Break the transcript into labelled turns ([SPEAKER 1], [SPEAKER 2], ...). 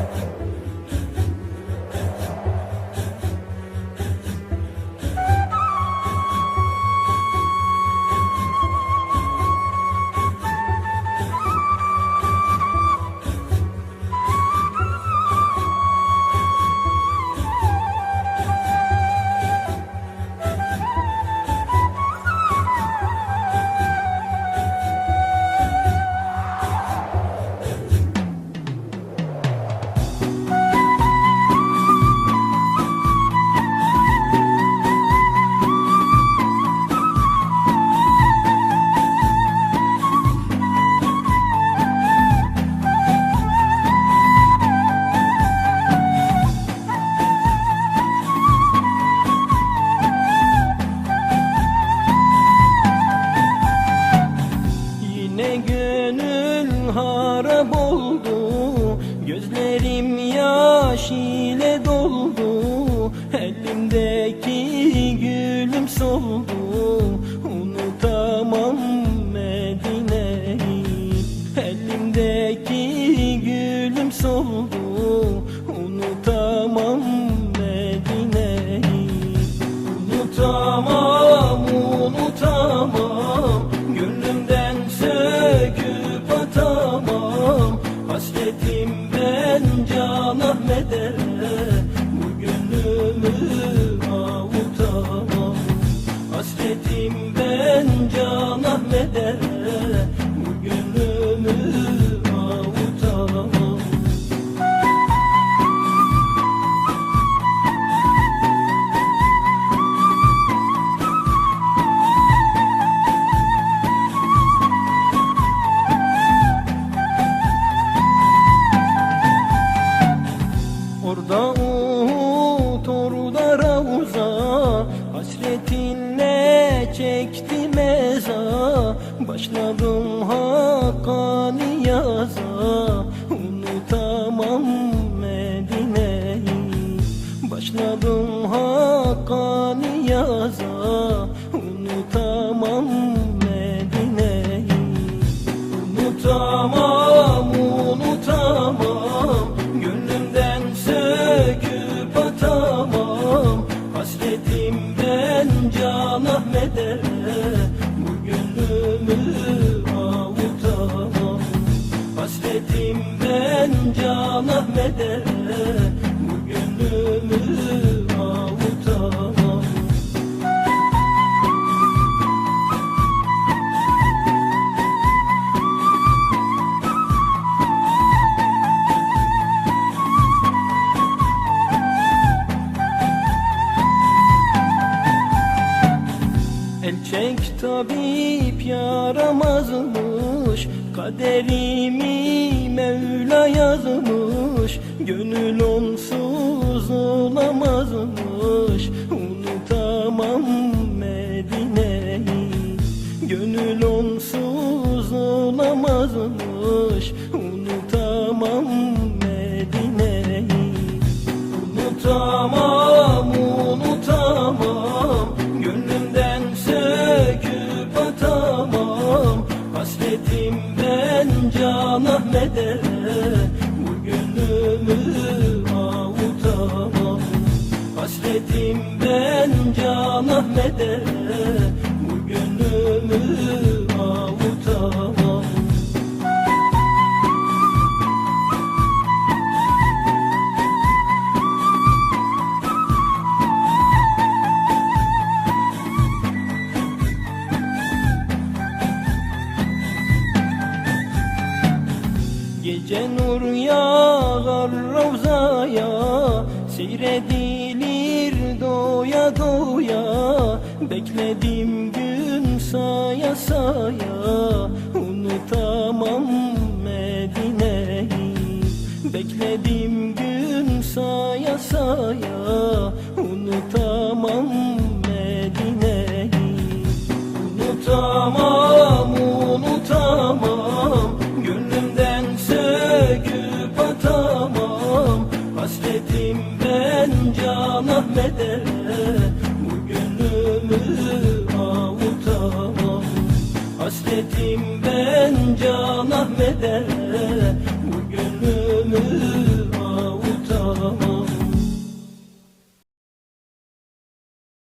[SPEAKER 1] Yeah. Harap oldu. Gözlerim yaş ile doldu. Elimdeki Can Başladım Hakkani yaza. Unutamam Medine'yi. Başladım Hakkani yaza. Unutamam Medine'yi. Unutamam, unutamam. Gönlümden söküp atamam. Hasretim ben Can Ahmet'e Hasretim ben Can Ahmet'e. Bu gönlümü avutamam El çek tabip yaramazmış Kaderimi Mevla yazmış. Gönül onsuz olamazmış Ahmet'e Bu gönlümü avutamam. Hasretim ben Can Ahmet'e Bu gönlümü Nice nur yağar Ravza'ya Seyredilir doya doya. Bekledim gün saya saya Unutamam Medine'yi. Bekledim gün saya saya Unutamam Medine'yi. Unutamam rahmet eyle Bu gönlümü avutamam. Hasretim ben can Ahmet